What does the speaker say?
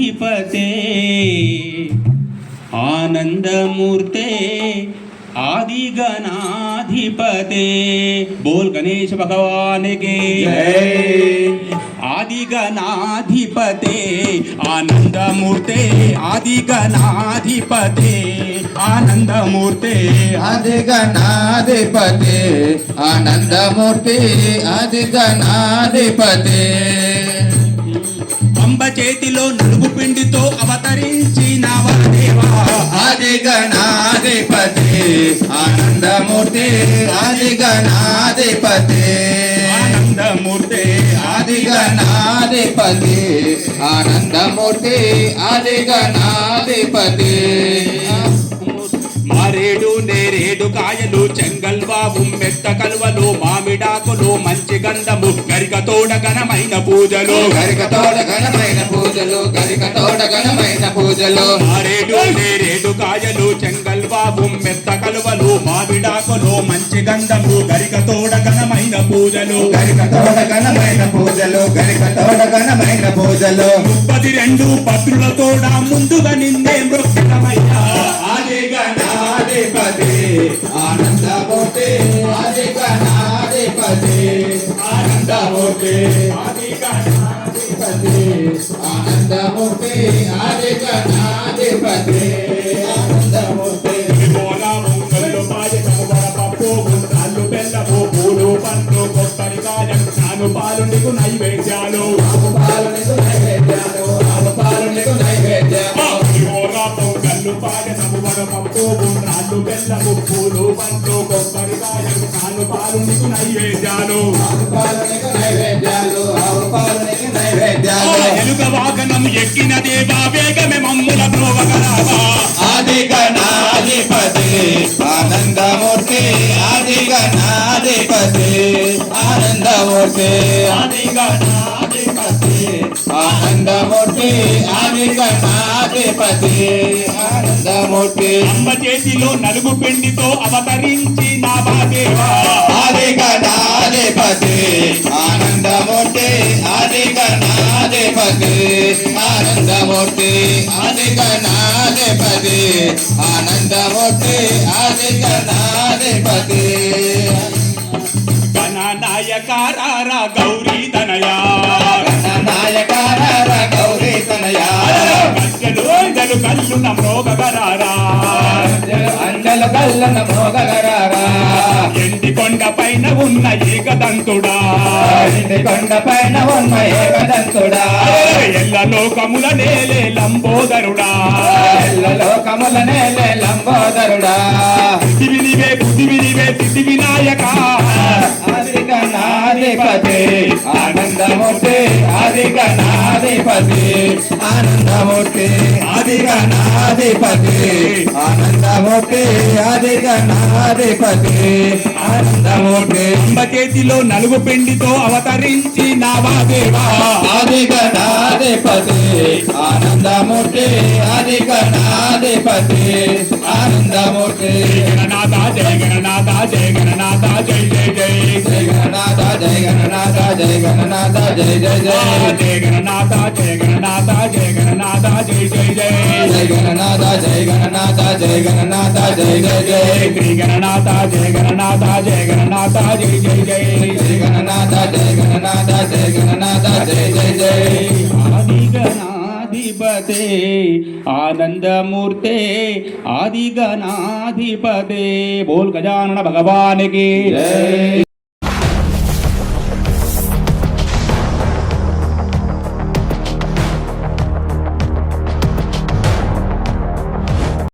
ఆదిగణాధిపతే ఆనందమూర్తే ఆదిగణాధిపతే బోల్ గణేష్ భగవానికి ఆదిగణాధిపతే ఆనందమూర్తే ఆదిగణాధిపతే ఆనందమూర్తే అధిగణాధిపతి ఆనందమూర్తి అధిగణాధిపతి అంబ వేటిలో నలుగు పిండితో అవతరించిన వరదేవా దేవా అధిగణాధిపతి ఆనందమూర్తి ఆది గణాధిపతి. ఆనందమూర్తి ఆనందమూర్తే అధిగణాధిపతి ఆనందమూర్తి అధిగణాధిపతి మారేడు నేరేడు కాయలు చెంగల్ బాబు మెత్త కలువలు మామిడాకులు మంచి గంధము గరిక తోడ ఘనమైన పూజలు. గరిక తోడ ఘనమైన పూజలు గరిక తోడ ఘనమైన పూజలు. మారేడు నేరేడు కాయలు చెంగల్ బాబు మెత్త కలువలు మామిడాకులు మంచి గంధము గరిక తోడ ఘనమైన పూజలు. గరిక తోడ ఘనమైన పూజలు గరిక తోడ ఘనమైన పూజలు. ముప్పది రెండు పత్రుల తోడ ముందుగా నిందే మృక్షమయ్యా ఆనందమూర్తి ఆనందమూర్తి ఆది ఆనందమూర్తి బోలా ముంగళ్ళు పాయకము వడపప్పు గుండ్రాళ్ళు బెల్లము పూలు పండ్లు నాను పాలు నీకు నైవేద్యాలు పూలు పండ్లు కొబ్బరికాయ నాను పాలు నీకు నైవేద్యాలు. ఎలుక వాహనం ఎక్కిన దేవా వేగమే మమ్ముల ప్రోవగరావా ఆది గణాధిపతి ఆనందమూర్తి ఆది గణాధిపతి ఆనందమూర్తి. ఆది గణాధిపతి ఆనందమూర్తి ఆది గణాధిపతి ఆనందమూర్తి. అమ్మ చేతిలో నలుగు పిండితో అవతరించిన దేవా ఆది గణాధిపతి ఆనందమూర్తి ఆది గణాధిపతి ఆనందమూర్తి ఆది గణాధిపతి ఆనందమూర్తి ఆది గణాధిపతి గణనాయకారా గౌరీ గలు మోగగరారా అండల అంజల మోగగరారా ఎండి కొండ పైన ఉన్న ఏకదంతుడా. ఎండి కొండ పైన ఉన్న ఏకదంతుడా ఎల్ల లోకముల నేలే లంబోదరుడా. ఎల్ల లోకముల నేలే లంబోదరుడా పృథివినివే పృథివినివే స్థితి వినాయక ఆది గణాధిపతి ఆనందమూర్తి ఆది గణాధిపతి ఆనందమూర్తి ఆది గణాధిపతి ఆనందమూర్తి ఆది గణాధిపతి ఆనందమూర్తి. అంబ చేతిలో నలుగు పిండితో అవతరించి నావాదేవా ఆది గణాధిపతి ఆనందమూర్తి ఆది గణాధిపతి ఆనందమూర్తి గణనాథ జయ గణనాథ జయ గణనాథ. జయ జయ గణనాథ జయ గణనాథ జయ జయ జయ జయ గణనాథ జయ గణనాథ జయ గణనాథ జయ జయ జయ జయ గణనాథ జయ గణనాథ జయ గణనాథ జయ జయ జయ శ్రీ గణనాథ జయ గణనాథ జయ గణనాథ జయ జయ జయ జయ గణనాథ జయ గణనాథ జయ గణనాథ జయ జయ జయ ఆదిగణాధిపతే ఆనందమూర్తే ఆదిగణాధిపతే బోల్ గజానన భగవానికి జయ